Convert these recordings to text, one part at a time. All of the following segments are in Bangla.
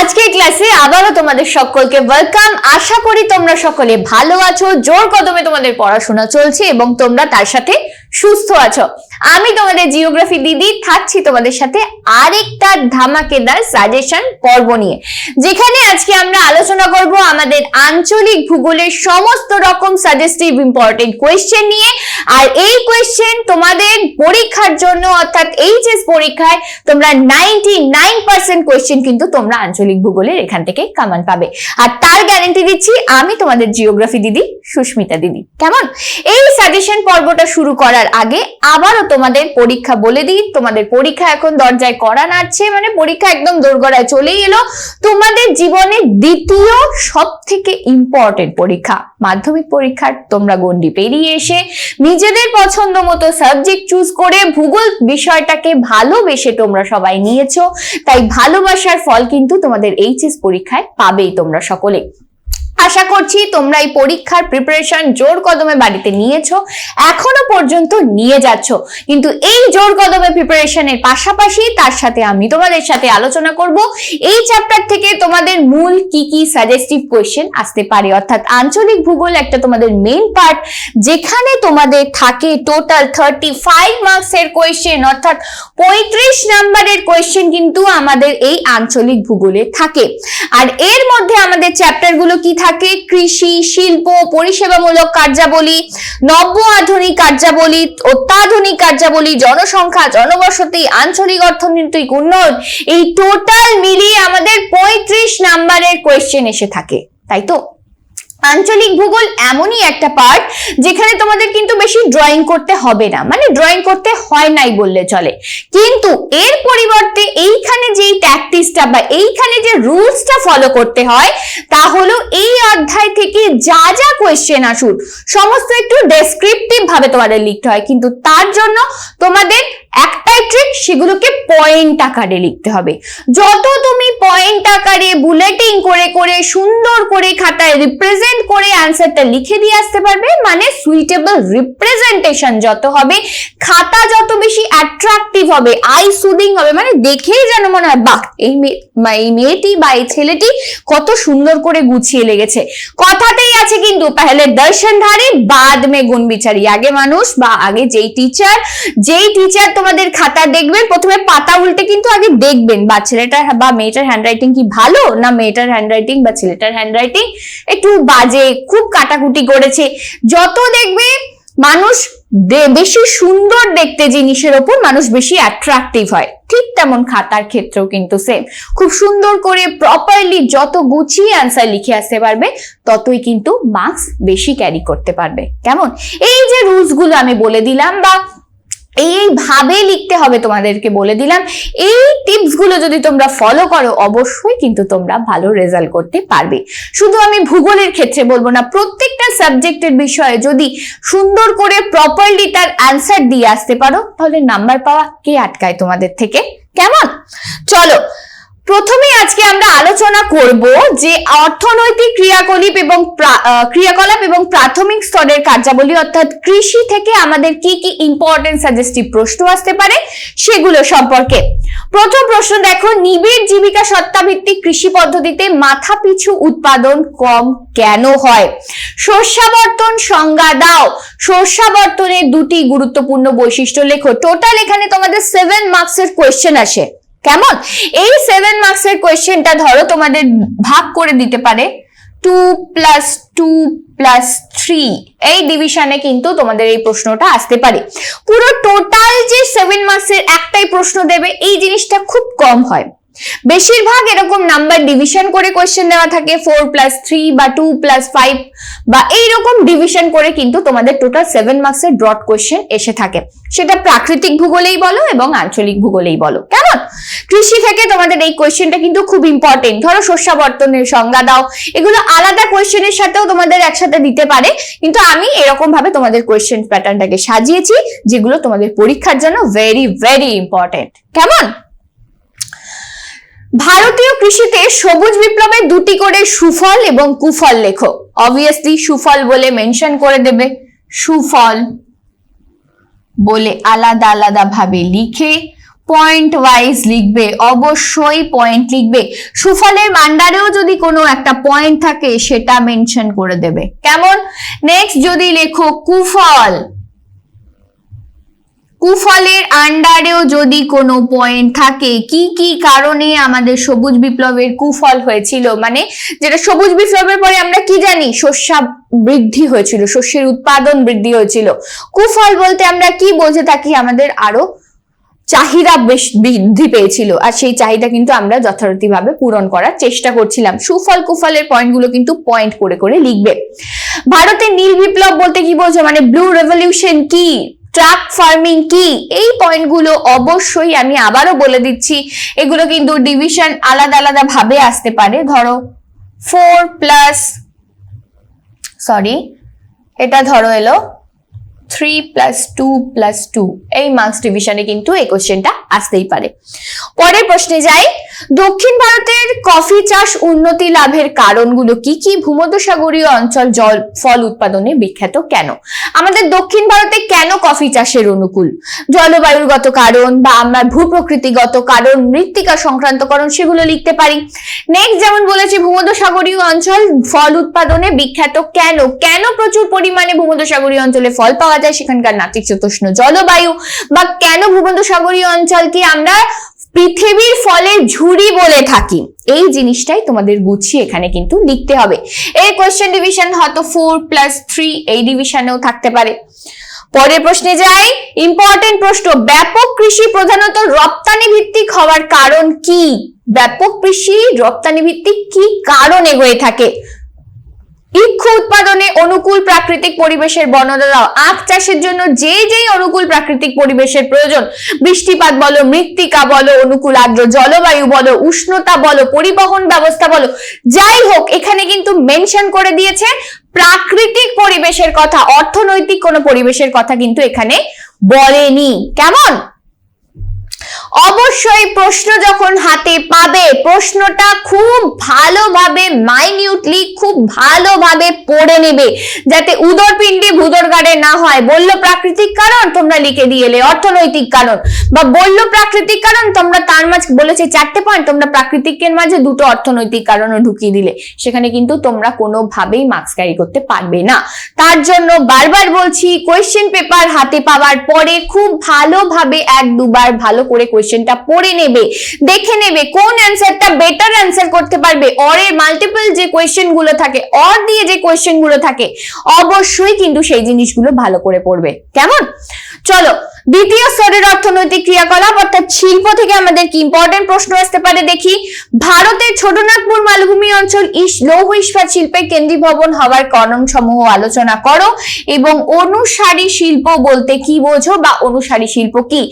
আজকের ক্লাসে আবারও তোমাদের সকলকে ওয়েলকাম আশা করি তোমরা সকলে ভালো আছো, জোর কদমে তোমাদের পড়াশোনা চলছে এবং তোমরা তার সাথে সুস্থ আছো। আমি তোমাদের জিওগ্রাফি দিদি, থাকছি তোমাদের সাথে আরেকটা ধামাকেদার সাজেশন পর্ব নিয়ে। যেখানে আজকে আমরা আলোচনা করব আমাদের আঞ্চলিক ভূগোলের সমস্ত রকম সাজেস্টিভ ইম্পর্টেন্ট কোয়েশ্চেন নিয়ে। আর এই কোয়েশ্চেন তোমাদের পরীক্ষার জন্য, অর্থাৎ এইচএস পরীক্ষায় তোমরা নাইনটি নাইন পার্সেন্ট কোয়েশ্চেন কিন্তু তোমরা আঞ্চলিক ভূগোলের এখান থেকে কামান পাবে। আর তার গ্যারান্টি দিচ্ছি আমি তোমাদের জিওগ্রাফি দিদি, সুস্মিতা দিদি। কেমন? এই সাজেশন পর্বটা শুরু করার আগে আবারও তোমাদের পরীক্ষা বলে দিই, তোমাদের পরীক্ষা এখন দরজায় করা নাড়ছে মানে পরীক্ষা একদম দোরগড়ায় চলেই এলো। তোমাদের জীবনের দ্বিতীয় সব থেকে ইম্পর্টেন্ট পরীক্ষা, মাধ্যমিক পরীক্ষার তোমরা গন্ডি পেরিয়ে এসে নিজেদের পছন্দ মতো সাবজেক্ট চুজ করে ভূগোল বিষয়টাকে ভালোবেসে তোমরা সবাই নিয়েছো। তাই ভালোবাসার ফল কিন্তু তোমাদের এইচএস পরীক্ষায় পাবেই তোমরা সকলে। আশা করছি তোমরা এই পরীক্ষার প্রিপারেশন জোর কদমে বাড়িতে নিয়েছো, এখনও পর্যন্ত নিয়ে যাচ্ছ। কিন্তু এই জোর কদমে প্রিপারেশনের পাশাপাশি তার সাথে আমি তোমাদের সাথে আলোচনা করব। এই চ্যাপ্টার থেকে তোমাদের মূল কি কি সাজেস্টিভ কোয়েশ্চেন আসতে পারে, অর্থাৎ আঞ্চলিক ভূগোল একটা তোমাদের মেইন পার্ট যেখানে তোমাদের থাকে টোটাল থার্টি ফাইভ মার্কসের কোয়েশ্চেন অর্থাৎ পঁয়ত্রিশ নাম্বারের কোয়েশ্চেন কিন্তু আমাদের এই আঞ্চলিক ভূগোলে থাকে। আর এর মধ্যে আমাদের চ্যাপ্টারগুলো কি থাকে? কৃষি, শিল্প, পরিষেবামূলক কার্যাবলী, নব্য আধুনিক কার্যাবলী, অত্যাধুনিক কার্যাবলী, জনসংখ্যা, জনবসতি, আঞ্চলিক অর্থনৈতিক উন্নয়ন, এই টোটাল মিলিয়ে আমাদের পঁয়ত্রিশ নাম্বারের কোয়েশ্চেন এসে থাকে, তাই তো? আঞ্চলিক ভূগোল এমনই একটা পার্ট যেখানে তোমাদের কিন্তু বেশি ড্রয়িং করতে হবে না। মানে ড্রয়িং করতে হয় নাই বললে চলে। কিন্তু এর পরিবর্তে এইখানে যেই প্র্যাকটিসটা বা এইখানে যে রুলসটা ফলো করতে হয়, তা হলো এই অধ্যায় থেকে যা যা কোয়েশ্চেন আসুন সমস্ত একটু ডেসক্রিপটিভ ভাবে তোমাদের লিখতে হয়। কিন্তু তার জন্য তোমাদের একটাই ট্রিক সেগুলোকে পয়েন্ট আকারে লিখতে হবে। যত তুমি পয়েন্ট আকারে বুলেটিং করে করে, সুন্দর করে খাতায় রিপ্রেজেন্ট করে অ্যান্সারটা লিখে দিয়ে আসতে পারবে মানে সুইটেবল রিপ্রেজেন্টেশন যত হবে, খাতা যত বেশি অ্যাট্রাকটিভ হবে আই সুদিং হবে মানে দেখেই যেন মনে হয়, বাহ, এই মেয়ে এই মেয়েটি বা এই ছেলেটি কত সুন্দর করে গুছিয়ে লেগেছে। কথাতেই আছে কিন্তু পেহলে দর্শনধারী বাদ মে গুণ বিচারি আগে মানুষ বা আগে যেই টিচার যেই টিচার তোমাদের খাতা দেখবেন, প্রথমে পাতা উল্টে কিন্তু আগে দেখবেন, বা ছেলেটার বা মেয়েটার হ্যান্ডরাইটিং কি ভালো, না মেয়েটার হ্যান্ডরাইটিং বা ছেলেটার হ্যান্ডরাইটিং একটু বাজে, খুব কাটাকুটি করেছে। যত দেখবে, মানুষ বেশি সুন্দর দেখতে জিনিসের ওপর মানুষ বেশি অ্যাট্রাকটিভ হয়। ঠিক তেমন খাতার ক্ষেত্রেও কিন্তু সেম খুব সুন্দর করে প্রপারলি যত গুছিয়ে অ্যান্সার লিখে আসতে পারবে, ততই কিন্তু মার্কস বেশি ক্যারি করতে পারবে। কেমন? এই যে রুলসগুলো আমি বলে দিলাম, বা এইভাবে লিখতে হবে তোমাদেরকে বলে দিলাম। এই টিপসগুলো যদি তোমরা ফলো করো, অবশ্যই কিন্তু তোমরা ভালো রেজাল্ট করতে পারবে। শুধু আমি ভূগোলের ক্ষেত্রে বলব না, প্রত্যেকটা সাবজেক্টের বিষয়ে যদি সুন্দর করে প্রপারলি তার অ্যান্সার দিয়ে আসতে পারো, তাহলে নাম্বার পাওয়া কে আটকায় তোমাদের থেকে? কেমন? চলো প্রথমে আজকে আমরা আলোচনা করব যে অর্থনৈতিক ক্রিয়াকলাপ এবং ক্রিয়াকলাপ এবং প্রাথমিক স্তরের কার্যাবলী, অর্থাৎ কৃষি থেকে আমাদের কি কি ইম্পর্টেন্ট সাজেস্টিভ প্রশ্ন আসতে পারে সেগুলো সম্পর্কে। প্রথম প্রশ্ন, দেখো, নিবিড় জীবিকা সত্তাভিত্তিক কৃষি পদ্ধতিতে মাথা পিছু উৎপাদন কম কেন হয়? শস্যাবর্তন সংজ্ঞা দাও। শস্যাবর্তনের দুটি গুরুত্বপূর্ণ বৈশিষ্ট্য লেখো। টোটাল এখানে তোমাদের সেভেন মার্কসের কোয়েশ্চেন আসে। কেমন? এই সেভেন মার্কসের কোয়েশ্চেনটা ধরো তোমাদের ভাগ করে দিতে পারে। Two plus two plus three এই ডিভিশনে কিন্তু তোমাদের এই প্রশ্নটা আসতে পারে। পুরো টোটাল যে সেভেন মার্কসের একটাই প্রশ্ন দেবে, এই জিনিসটা খুব কম হয়। বেশিরভাগ এরকম নাম্বার ডিভিশন করে কোয়েশ্চেন দেওয়া থাকে ফোর প্লাস থ্রি বা টু প্লাস ফাইভ বা এইরকম ডিভিশন করে কিন্তু তোমাদের টোটাল সেভেন মার্কসের ব্রড কোয়েশ্চেন এসে থাকে। সেটা প্রাকৃতিক ভূগোলেই বলো এবং আঞ্চলিক ভূগোলেই বলো, কেমন? কৃষি থেকে তোমাদের এই কোয়েশ্চেনটা কিন্তু খুব ইম্পর্টেন্ট ধরো শস্যাবর্তনের সংজ্ঞা দাও, এগুলো আলাদা কোয়েশ্চেনের সাথেও তোমাদের একসাথে দিতে পারে, কিন্তু আমি এরকম ভাবে তোমাদের কোয়েশ্চেন প্যাটার্নটাকে সাজিয়েছি, যেগুলো তোমাদের পরীক্ষার জন্য ভেরি ভেরি ইম্পর্টেন্ট কেমন? ভারতীয় কৃষিতে সবুজ বিপ্লবের দুটি করে সুফল এবং কুফল লেখো। অবভিয়াসলি সুফল বলে মেনশন করে দেবে। সুফল বলে আলাদা আলাদা ভাবে লিখে পয়েন্ট ওয়াইজ লিখবে, অবশ্যই পয়েন্ট লিখবে। সুফলের মান্ডারেও যদি কোনো একটা পয়েন্ট থাকে, সেটা মেনশন করে দেবে। কেমন? নেক্সট যদি লেখো কুফল। কুফলের আন্ডারেও যদি কোনো পয়েন্ট থাকে, কি কি কারণে আমাদের সবুজ বিপ্লবের কুফল হয়েছিল? মানে যেটা সবুজ বিপ্লবের পরে আমরা কি জানি? শস্য বৃদ্ধি হয়েছিল, শস্যের উৎপাদন বৃদ্ধি হয়েছিল। কুফল বলতে আমরা কি বলতে থাকি? আমাদের আরও চাহিদা বেশ বৃদ্ধি পেয়েছিল আর সেই চাহিদা কিন্তু আমরা যথারীতিভাবে পূরণ করার চেষ্টা করছিলাম। সুফল, কুফলের পয়েন্টগুলো কিন্তু পয়েন্ট করে করে লিখবে। ভারতের নীল বিপ্লব বলতে কি বলছো? মানে ব্লু রেভলিউশন কি? ট্রাক ফার্মিং কি? এই পয়েন্টগুলো অবশ্যই আমি আবারও বলে দিচ্ছি। এগুলো কিন্তু ডিভিশন আলাদা আলাদা ভাবে আসতে পারে। ধরো ফোর প্লাস সরি এটা ধরো এলো three plus two plus two এই মার্কস ডিভিশনে কিন্তু এই কোশ্চেনটা আসতেই পারে। পরের প্রশ্নে যাই। দক্ষিণ ভারতের কফি চাষ উন্নতি লাভের কারণগুলো কি কি? ভূমধ্যসাগরীয় অঞ্চল জল, ফল উৎপাদনে বিখ্যাত কেন? আমাদের দক্ষিণ ভারতে কেন কফি চাষের অনুকূল? জলবায়ুগত কারণ বা আমরা ভূপ্রকৃতিগত কারণ, মৃত্তিকা সংক্রান্ত কারণ সেগুলো লিখতে পারি। নেক্সট যেমন বলেছি, ভূমধ্যসাগরীয় অঞ্চল ফল উৎপাদনে বিখ্যাত কেন? কেন প্রচুর পরিমাণে ভূমধ্যসাগরীয় অঞ্চলে ফল পাওয়া যায় সেখানকার নাতিশীতোষ্ণ জলবায়ু। বা কেন ভূমধ্যসাগরীয় অঞ্চলকে আমরা পৃথিবীর ফলের ঝুড়ি বলে থাকি? এই জিনিসটাই তোমাদের গুছিয়ে এখানে কিন্তু লিখতে হবে। এই কোয়েশ্চেন ডিভিশন হয়তো ফোর প্লাস থ্রি এই ডিভিশনেও থাকতে পারে। পরের প্রশ্নে যাই। ইম্পর্টেন্ট প্রশ্ন, ব্যাপক কৃষি প্রধানত রপ্তানি ভিত্তিক হওয়ার কারণ কি? ব্যাপক কৃষি রপ্তানি ভিত্তিক কি কারণে হয়ে থাকে? ইক্ষু উৎপাদনে অনুকূল প্রাকৃতিক পরিবেশের বর্ণনা দাও। আখ চাষের জন্য যে যেই অনুকূল প্রাকৃতিক পরিবেশের প্রয়োজন, বৃষ্টিপাত বলো, মৃত্তিকা বলো, অনুকূল আর্দ্র জলবায়ু বলো, উষ্ণতা বলো, পরিবহন ব্যবস্থা বলো, যাই হোক, এখানে কিন্তু মেনশন করে দিয়েছে প্রাকৃতিক পরিবেশের কথা, অর্থনৈতিক কোনো পরিবেশের কথা কিন্তু এখানে বলেনি। কেমন? অবশ্যই প্রশ্ন যখন হাতে পাবে, প্রশ্নটা খুব ভালোভাবে মাইনিউটলি খুব ভালোভাবে পড়ে নেবে, যাতে উদরপিণ্ডি ভূদরগাড়ে না হয়। বলল, প্রাকৃতিক কারণ? তোমরা লিখে দিয়ে এলে। অর্থনৈতিক কারণ? বা বলল, প্রাকৃতিক কারণ? তোমরা তার মাঝে বলেছে চারটে পয়েন্ট তোমরা প্রাকৃতিকের মাঝে দুটো অর্থনৈতিক কারণও ঢুকিয়ে দিলে। সেখানে কিন্তু তোমরা কোনোভাবেই মার্কস ক্যারি করতে পারবে না। তার জন্য বারবার বলছি কোয়েশ্চেন পেপার হাতে পাওয়ার পরে খুব ভালোভাবে এক দুবার ভালো করে কোয়েশ্চেনটা পড়ে নেবে, দেখে নেবে কোন অ্যান্সারটা বেটার অ্যান্সার করতে পারবে। অরের মাল্টিপল যে কোয়েশ্চেনগুলো থাকে অর দিয়ে যে কোয়েশ্চেনগুলো থাকে, অবশ্যই কিন্তু সেই জিনিসগুলো ভালো করে পড়বে। কেমন? চলো, দ্বিতীয় স্তরের অর্থনৈতিক ক্রিয়াকলাপ, অর্থাৎ শিল্প থেকে আমাদের কি ইম্পর্টেন্ট প্রশ্ন আসতে পারে দেখি। ভারতের ছোটনাগপুর মালভূমি অঞ্চল লৌহ ইস্পাত শিল্পের কেন্দ্রীভবন হওয়ার কারণ সমূহ আলোচনা করো এবং অনুসারী শিল্প বলতে কি বোঝো বা অনুসারী শিল্প কি?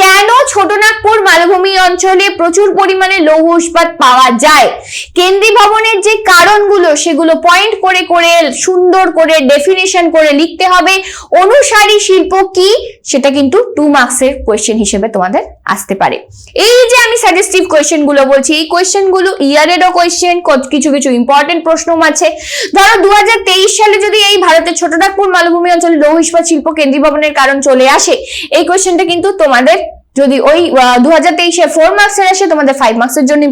কেন ছোটনাগপুর মালভূমি অঞ্চলে প্রচুর পরিমাণে লৌহ ইস্পাত পাওয়া যায়? কেন্দ্রী ভবনের যে কারণগুলো, সেগুলো পয়েন্ট করে করে, সুন্দর করে ডেফিনেশন করে লিখতে হবে। অনুসারী শিল্প কি? সেটা কিন্তু টু মার্কসের কোয়েশ্চেন হিসেবে তোমাদের আসতে পারে। এই যে আমি সাজেস্টিভ কোয়েশ্চেনগুলো বলছি, এই কোয়েশ্চেনগুলো ইয়ারেরও কোয়েশ্চেন কিছু কিছু ইম্পর্টেন্ট প্রশ্ন আছে। ধরো দু হাজার তেইশ সালে যদি এই ভারতের ছোটনাগপুর মালভূমি অঞ্চলে লৌহ ইস্পাত শিল্প কেন্দ্রীয় ভবনের কারণ চলে আসে, এই কোয়েশ্চেনটা কিন্তু তোমাদের যদি ওই দু হাজার তেইশে ফোর মার্কসের আসে, তোমাদের ফাইভ মার্কসের জন্য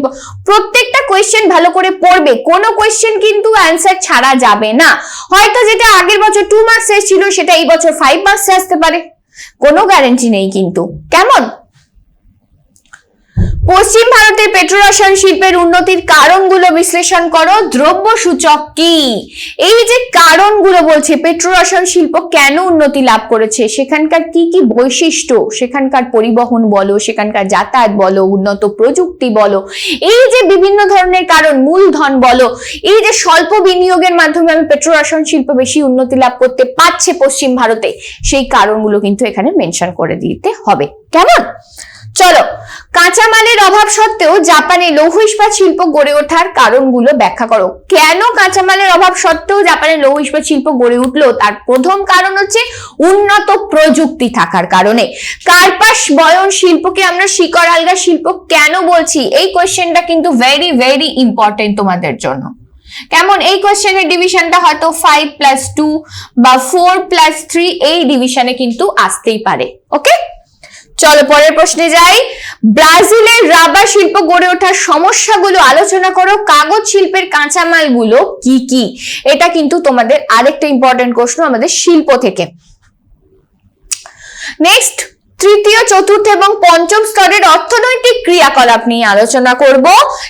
প্রত্যেকটা কোয়েশ্চেন ভালো করে পড়বে। কোনো কোয়েশ্চেন কিন্তু অ্যান্সার ছাড়া যাবে না। হয়তো যেটা আগের বছর টু মার্কসের ছিল, সেটা এই বছর ফাইভ মার্কসে আসতে পারে। কোনো গ্যারেন্টি নেই কিন্তু। কেমন? পশ্চিম ভারতের পেট্রো রসায়ন শিল্পের উন্নতির কারণগুলো বিশ্লেষণ করো দ্রব্য সূচক কি? এই যে কারণগুলো বলছে পেট্রো রসায়ন শিল্প কেন উন্নতি লাভ করেছে? সেখানকার কি কি বৈশিষ্ট্য? সেখানকার পরিবহন বলো, সেখানকার যাতায়াত বলো, উন্নত প্রযুক্তি বলো, এই যে বিভিন্ন ধরনের কারণ, মূলধন বলো, এই যে স্বল্প বিনিয়োগের মাধ্যমে আমি পেট্রো রসায়ন শিল্প বেশি উন্নতি লাভ করতে পারছে পশ্চিম ভারতে, সেই কারণগুলো কিন্তু এখানে মেনশন করে দিতে হবে। কেমন? চলো কাঁচামালের অভাব সত্ত্বেও জাপানে লৌহ ইস্পাত শিল্প গড়ে ওঠার কারণগুলো ব্যাখ্যা করো। কেন কাঁচামালের অভাব সত্ত্বেও জাপানে লৌহ ইস্পাত শিল্প গড়ে উঠল? তার প্রথম কারণ হচ্ছে উন্নত প্রযুক্তি থাকার কারণে। কার্পাস বয়ন শিল্পকে আমরা শিকড় আলগা শিল্প কেন বলছি? এই কোয়েশ্চেনটা কিন্তু ভেরি ভেরি ইম্পর্টেন্ট তোমাদের জন্য। কেমন? এই কোয়েশ্চেনের ডিভিশনটা হয়তো ফাইভ প্লাস টু বা ফোর প্লাস থ্রি এই ডিভিশনে কিন্তু আসতেই পারে। ওকে চলো পরের প্রশ্নে যাই। ব্রাজিলের রাবার শিল্প গড়ে ওঠার সমস্যাগুলো আলোচনা করো। কাগজ শিল্পের কাঁচামালগুলো কি কি? এটা কিন্তু তোমাদের আরেকটা ইম্পর্টেন্ট প্রশ্ন আমাদের শিল্প থেকে। নেক্সট তৃতীয়, চতুর্থ এবং পঞ্চম স্তরের অর্থনৈতিক ক্রিয়াকলাপ নিয়ে আলোচনা করব।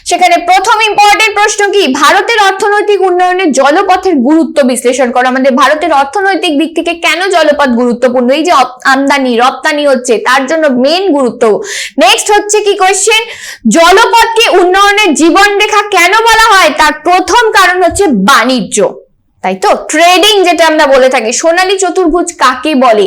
সেখানে প্রথম ইম্পর্টেন্ট প্রশ্ন কি? ভারতের অর্থনৈতিক উন্নয়নে জলপথের গুরুত্ব বিশ্লেষণ করো। আমাদের ভারতের অর্থনৈতিক দিক থেকে কেন জলপথ গুরুত্বপূর্ণ? এই যে আমদানি, রপ্তানি হচ্ছে, তার জন্য মেন গুরুত্ব। নেক্সট হচ্ছে কি কোয়েশ্চেন জলপথকে উন্নয়নের জীবন রেখা কেন বলা হয়? তার প্রথম কারণ হচ্ছে বাণিজ্য। তাই তো ট্রেডিং যেটা আমরা বলে থাকি, সোনালী চতুর্ভুজ কাকে বলে?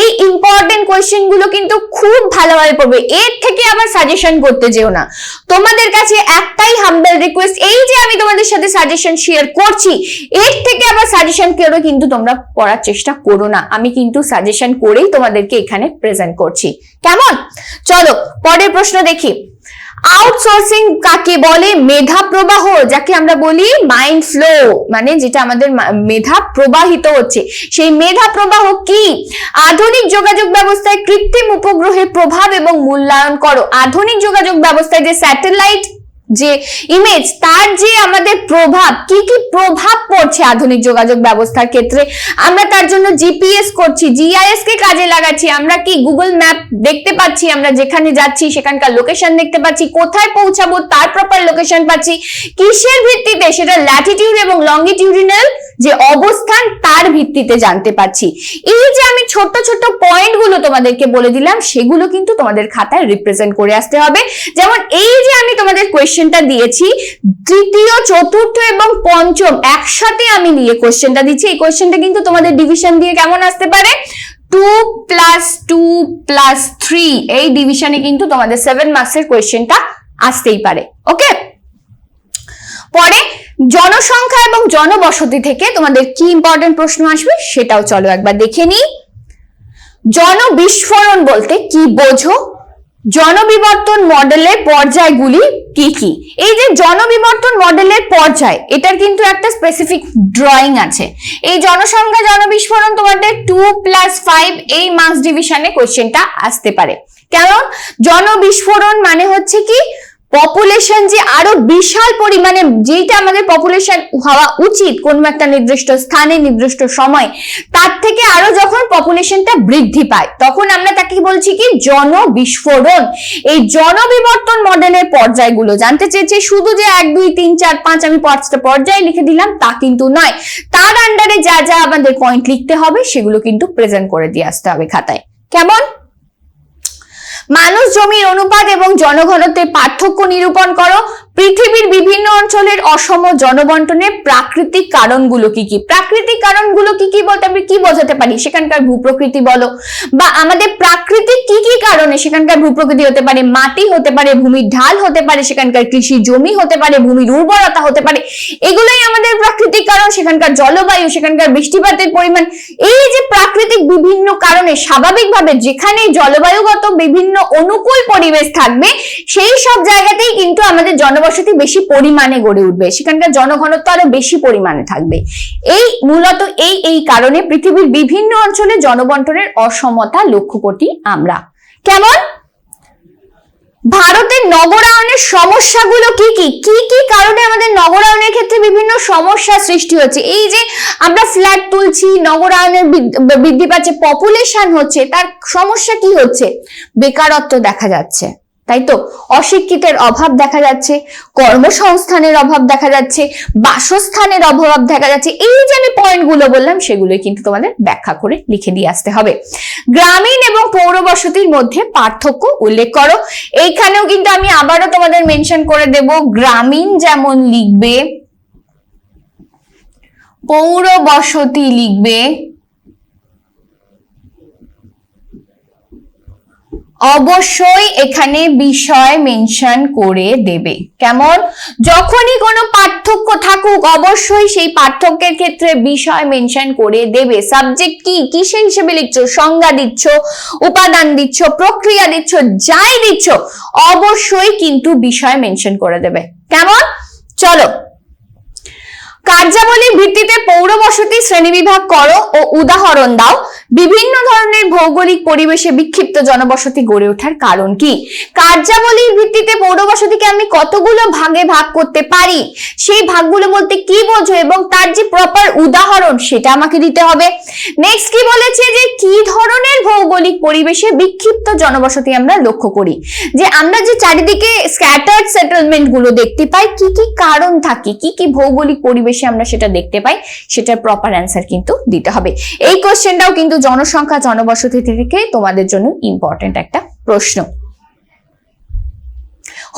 এই ইম্পর্টেন্ট কোয়েশ্চেনগুলো কিন্তু খুব ভালোভাবে পড়বে। এর থেকে আবার সাজেশন করতে যেও না। তোমাদের কাছে একটাই হাম্বেল রিকোয়েস্ট এই যে আমি তোমাদের সাথে সাজেশন শেয়ার করছি, এর থেকে আবার সাজেশন কেউ কিন্তু তোমরা পড়ার চেষ্টা করো না। আমি কিন্তু সাজেশন করেই তোমাদেরকে এখানে প্রেজেন্ট করছি। কেমন? চলো, পরের প্রশ্ন দেখি। আউটসোর্সিং কাকে বলে? মেধা প্রবাহ, যাকে আমরা বলি মাইন্ড ফ্লো মানে যেটা আমাদের মেধা প্রবাহিত হচ্ছে। সেই মেধা প্রবাহ কি? আধুনিক যোগাযোগ ব্যবস্থায় কৃত্রিম উপগ্রহের প্রভাব এবং মূল্যায়ন করো। আধুনিক যোগাযোগ ব্যবস্থায় যে স্যাটেলাইট যে ইমেজ তার যে আমাদের প্রভাব, কি কি প্রভাব পড়ছে আধুনিক যোগাযোগ ব্যবস্থার ক্ষেত্রে? আমরা তার জন্য জিপিএস করছি জিআইএস কে কাজে লাগাচ্ছি, আমরা কি গুগল ম্যাপ দেখতে পাচ্ছি, আমরা যেখানে যাচ্ছি, সেখানকার লোকেশন দেখতে পাচ্ছি, কোথায় পৌঁছাবো, তার প্রপার লোকেশন পাচ্ছি, কিসের ভিত্তিতে সেটা ল্যাটিটিউড এবং লঙ্গিটিউডিনাল যে অবস্থান তার ভিত্তিতে জানতে পারছি। এই যে আমি ছোট ছোট পয়েন্টগুলো তোমাদেরকে বলে দিলাম, সেগুলো কিন্তু তোমাদের খাতায় রিপ্রেজেন্ট করে আসতে হবে। যেমন এই যে আমি তোমাদের কোয়েশ্চেনটা দিয়েছি তৃতীয় চতুর্থ এবং পঞ্চম একসাথে আমি নিয়ে কোয়েশ্চেনটা দিচ্ছি। এই কোয়েশ্চেনটা কিন্তু তোমাদের ডিভিশন দিয়ে কেমন আসতে পারে? Two plus two plus three এই ডিভিশনে কিন্তু তোমাদের সেভেন মার্কসের কোয়েশ্চেনটা আসতেই পারে। ওকে পরে জনসংখ্যা এবং জনবসতি থেকে তোমাদের কি ইম্পর্টেন্ট প্রশ্ন আসবে সেটাও চলো একবার দেখে নিই। জনবিস্ফোরণ বলতে কি বোঝো? জনবিবর্তন মডেলের পর্যায়গুলি কি কি? এই যে জনবিবর্তন মডেলের পর্যায়, এটার কিন্তু একটা স্পেসিফিক ড্রয়িং আছে। এই জনসংখ্যা, জনবিস্ফোরণ তোমাদের টু প্লাস ফাইভ এই মার্কস ডিভিশনে কোয়েশ্চেনটা আসতে পারে। কারণ জনবিস্ফোরণ মানে হচ্ছে কি? পপুলেশন যে আরও বিশাল পরিমাণে যেটা আমাদের পপুলেশন হওয়া উচিত কোন একটা নির্দিষ্ট স্থানে, নির্দিষ্ট সময়, তার থেকে আরও যখন পপুলেশনটা বৃদ্ধি পায়, তখন আমরা তাকে বলছি কি? জনবিস্ফোরণ। এই জনবিবর্তন মডেলের পর্যায়গুলো জানতে চেয়েছি। শুধু যে এক, দুই, তিন, চার, পাঁচ, আমি পাঁচটা পর্যায়ে লিখে দিলাম, তা কিন্তু নয়। তার আন্ডারে যা যা আমাদের পয়েন্ট লিখতে হবে, সেগুলো কিন্তু প্রেজেন্ট করে দিয়ে আসতে হবে খাতায়। কেমন? মানুষ জমির অনুপাত এবং জনঘনত্বের পার্থক্য নিরূপণ করো। পৃথিবীর বিভিন্ন অঞ্চলের অসম জনবন্টনের প্রাকৃতিক কারণগুলো কি কি? প্রাকৃতিক কারণগুলো কি কি বলতে আমরা কি বোঝাতে পারি? সেখানকার ভূপ্রকৃতি বলো। বা আমাদের প্রাকৃতিক কি কি কারণে সেখানকার ভূপ্রকৃতি হতে পারে? মাটি হতে পারে, ভূমির ঢাল হতে পারে, সেখানকার কৃষি জমি হতে পারে, ভূমির উর্বরতা হতে পারে। এগুলোই আমাদের প্রাকৃতিক কারণ, সেখানকার জলবায়ু, সেখানকার বৃষ্টিপাতের পরিমাণ। এই যে প্রাকৃতিক বিভিন্ন কারণে স্বাভাবিকভাবে যেখানে জলবায়ুগত বিভিন্ন অনুকূল পরিবেশ থাকবে, সেই সব জায়গাতেই কিন্তু আমাদের জনবসতি বেশি পরিমাণে গড়ে উঠবে। সেখানকার জনঘনত্ব আরও বেশি পরিমাণে থাকবে। এই মূলত এই এই কারণে পৃথিবীর বিভিন্ন অঞ্চলে জনবন্টনের অসমতা লক্ষ্য করি আমরা। কেমন? ভারতের নগরায়নের সমস্যাগুলো কি কি? কি কি কারণে আমাদের নগরায়নের ক্ষেত্রে বিভিন্ন সমস্যা সৃষ্টি হচ্ছে? এই যে আমরা ফ্ল্যাট তুলছি, নগরায়নের বৃদ্ধি পাচ্ছে পপুলেশন হচ্ছে, তার সমস্যা কি হচ্ছে? বেকারত্ব দেখা যাচ্ছে। তাই তো অশিক্ষিতের অভাব দেখা যাচ্ছে, কর্মসংস্থানের অভাব দেখা যাচ্ছে, বাসস্থানের অভাব দেখা যাচ্ছে। এই যে আমি পয়েন্টগুলো বললাম, সেগুলোই কিন্তু তোমাদের ব্যাখ্যা করে লিখে দিয়ে আসতে হবে। গ্রামীণ এবং পৌর বসতির মধ্যে পার্থক্য উল্লেখ করো। এইখানেও কিন্তু আমি আবারও তোমাদের মেনশন করে দেব, গ্রামীণ যেমন লিখবে পৌর বসতি লিখবে অবশ্যই এখানে বিষয় মেনশন করে দেবে। কেমন? যখনই কোনো পার্থক্য থাকুক, অবশ্যই সেই পার্থক্যের ক্ষেত্রে বিষয় মেনশন করে দেবে। সাবজেক্ট কি? কিসে হিসেবে লিখছো? সংজ্ঞা দিচ্ছ, উপাদান দিচ্ছ, প্রক্রিয়া দিচ্ছ, যাই দিচ্ছ, অবশ্যই কিন্তু বিষয় মেনশন করে দেবে। কেমন? চলো। কার্যাবলীর ভিত্তিতে পৌর বসতি শ্রেণীবিভাগ করো ও উদাহরণ দাও। বিভিন্ন ধরনের ভৌগোলিক পরিবেশে বিক্ষিপ্ত জনবসতি গড়ে ওঠার কারণ কি? কার্যাবলীর ভিত্তিতে পৌরবসতিকে আমি কতগুলো ভাগে ভাগ করতে পারি? সেই ভাগগুলো বলতে কি বোঝো এবং তার যে প্রপার উদাহরণ সেটা আমাকে দিতে হবে। নেক্সট কি বলেছে যে কি ধরনের ভৌগোলিক পরিবেশে বিক্ষিপ্ত জনবসতি আমরা লক্ষ্য করি? যে আমরা যে চারিদিকে স্ক্যাটার্ড সেটেলমেন্টগুলো দেখতে পাই, কি কি কারণ থাকে, কি কি ভৌগোলিক পরিবেশে আমরা সেটা দেখতে পাই, সেটার প্রপার অ্যান্সার কিন্তু দিতে হবে। এই কোশ্চেনটাও কিন্তু জনসংখ্যা, জনবসতি থেকে তোমাদের জন্য ইম্পর্টেন্ট একটা প্রশ্ন।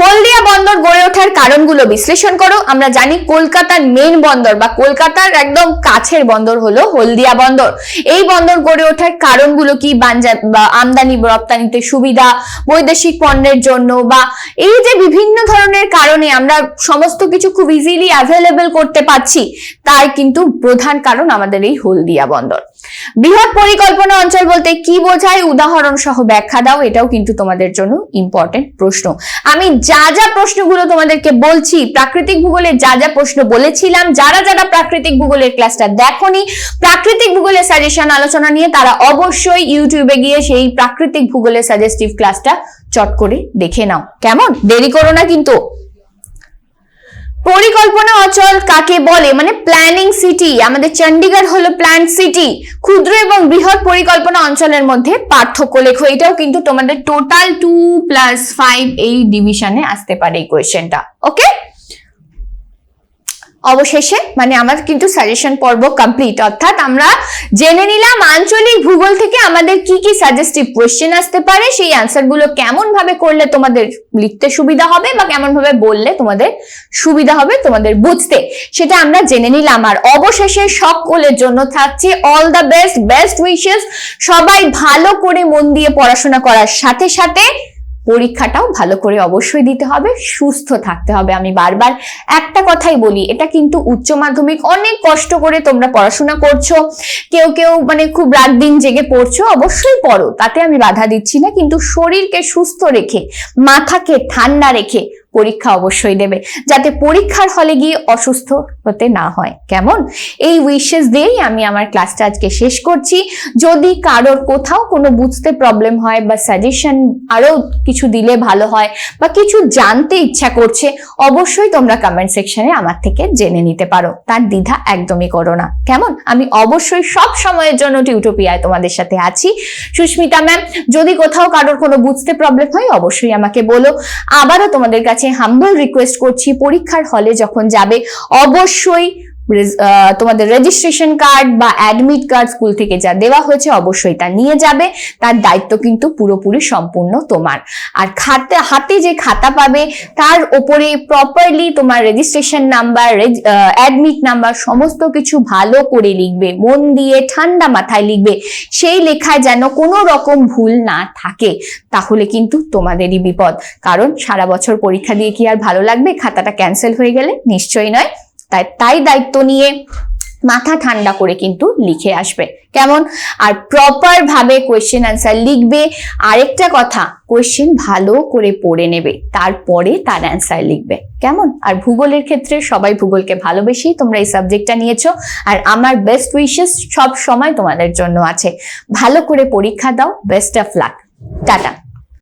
হলদিয়া বন্দর গড়ে ওঠার কারণগুলো বিশ্লেষণ করো। আমরা জানি কলকাতার মেন বন্দর বা কলকাতার একদম কাছের বন্দর হলো হলদিয়া বন্দর। এই বন্দর গড়ে ওঠার কারণগুলো কি? আমদানি, রপ্তানিতে সুবিধা, বৈদেশিক পণ্যের জন্য বা এই যে বিভিন্ন ধরনের কারণে আমরা সমস্ত কিছু খুব ইজিলি অ্যাভেলেবেল করতে পারছি তার কিন্তু প্রধান কারণ আমাদের এই হলদিয়া বন্দর। বৃহৎ পরিকল্পনা অঞ্চল বলতে কি বোঝায়? উদাহরণ সহ ব্যাখ্যা দাও, এটাও কিন্তু তোমাদের জন্য ইম্পর্টেন্ট প্রশ্ন। আমি যা যা প্রশ্নগুলো তোমাদেরকে বলছি, প্রাকৃতিক ভূগোলে যা যা প্রশ্ন বলেছিলাম, যারা যারা প্রাকৃতিক ভূগোলের ক্লাসটা দেখোনি, প্রাকৃতিক ভূগোলের সাজেশন আলোচনা নিয়ে তারা অবশ্যই ইউটিউবে গিয়ে সেই প্রাকৃতিক ভূগোলের সাজেস্টিভ ক্লাসটা চট করে দেখে নাও। কেমন? দেরি করো না কিন্তু। পরিকল্পনা অচল কাকে বলে? মানে প্ল্যানিং সিটি আমাদের চণ্ডীগড় হলো প্ল্যান সিটি ক্ষুদ্র এবং বৃহৎ পরিকল্পনা অঞ্চলের মধ্যে পার্থক্য লেখো। এটাও কিন্তু তোমাদের টোটাল টু প্লাস ফাইভ এই ডিভিশনে আসতে পারে এই কোয়েশ্চেনটা ওকে অবশেষে মানে আমার কিন্তু সাজেশন পর্ব কমপ্লিট অর্থাৎ আমরা জেনে নিলাম আঞ্চলিক ভূগোল থেকে আমাদের কি কি সাজেস্টিভ কোয়েশ্চেন আসতে পারে, সেই অ্যান্সারগুলো কেমন ভাবে করলে তোমাদের লিখতে সুবিধা হবে বা কেমন ভাবে বললে তোমাদের সুবিধা হবে তোমাদের বুঝতে, সেটা আমরা জেনে নিলাম। আর অবশেষে সকলের জন্য থাকছে all the best best wishes সবাই ভালো করে মন দিয়ে পড়াশোনা করার সাথে সাথে পরীক্ষাটাও ভালো করে অবশ্যই দিতে হবে, সুস্থ থাকতে হবে। আমি বারবার একটা কথাই বলি, এটা কিন্তু উচ্চ মাধ্যমিক, অনেক কষ্ট করে তোমরা পড়াশোনা করছ, কেউ কেউ মানে খুব রাত দিন জেগে পড়ছো, অবশ্যই পড়ো, তাতে আমি বাধা দিচ্ছি না, কিন্তু শরীরকে সুস্থ রেখে, মাথাকে ঠান্ডা রেখে পরীক্ষা অবশ্যই দেবে, যাতে পরীক্ষার হলে গিয়ে অসুস্থ হতে না হয়। কেমন? এই উইশেস দিয়েই আমি আমার ক্লাসটা আজকে শেষ করছি। যদি কারোর কোথাও কোনো বুঝতে প্রবলেম হয় বা সাজেশন আরও কিছু দিলে ভালো হয় বা কিছু জানতে ইচ্ছা করছে, অবশ্যই তোমরা কমেন্ট সেকশনে আমার থেকে জেনে নিতে পারো। তার দ্বিধা একদমই করো না। কেমন? আমি অবশ্যই সব সময়ের জন্য টিউটোপিয়ায় তোমাদের সাথে আছি। সুস্মিতা ম্যাম যদি কোথাও কারোর কোনো বুঝতে প্রবলেম হয়, অবশ্যই আমাকে বলো। আবারও তোমাদের কাছে হাম্বল রিকোয়েস্ট করছি পরীক্ষার হলে যখন যাবে অবশ্যই তোমাদের রেজিস্ট্রেশন কার্ড বা অ্যাডমিট কার্ড স্কুল থেকে যা দেওয়া হয়েছে অবশ্যই তা নিয়ে যাবে। তার দায়িত্ব কিন্তু পুরোপুরি সম্পূর্ণ তোমার। আর খাতে, হাতে যে খাতা পাবে তার ওপরে প্রপারলি তোমার রেজিস্ট্রেশন নাম্বার অ্যাডমিট নাম্বার সমস্ত কিছু ভালো করে লিখবে। মন দিয়ে ঠান্ডা মাথায় লিখবে। সেই লেখায় যেন কোনো রকম ভুল না থাকে। তাহলে কিন্তু তোমাদেরই বিপদ। কারণ সারা বছর পরীক্ষা দিয়ে কি আর ভালো লাগবে? খাতাটা ক্যান্সেল হয়ে গেলে নিশ্চয়ই নয়। তাই তাই দায়িত্ব নিয়ে মাথা ঠান্ডা করে কিন্তু লিখে আসবে। কেমন? আর প্রপার ভাবে কোয়েশ্চেন অ্যান্সার লিখবে। আরেকটা কথা কোয়েশ্চেন ভালো করে পড়ে নেবে, তারপরে তার অ্যান্সার লিখবে। কেমন? আর ভূগোলের ক্ষেত্রে সবাই ভূগোলকে ভালোবেসেই তোমরা এই সাবজেক্টটা নিয়েছো, আর আমার বেস্ট উইশেস সব সময় তোমাদের জন্য আছে। ভালো করে পরীক্ষা দাও বেস্ট অফ লাক টাটা।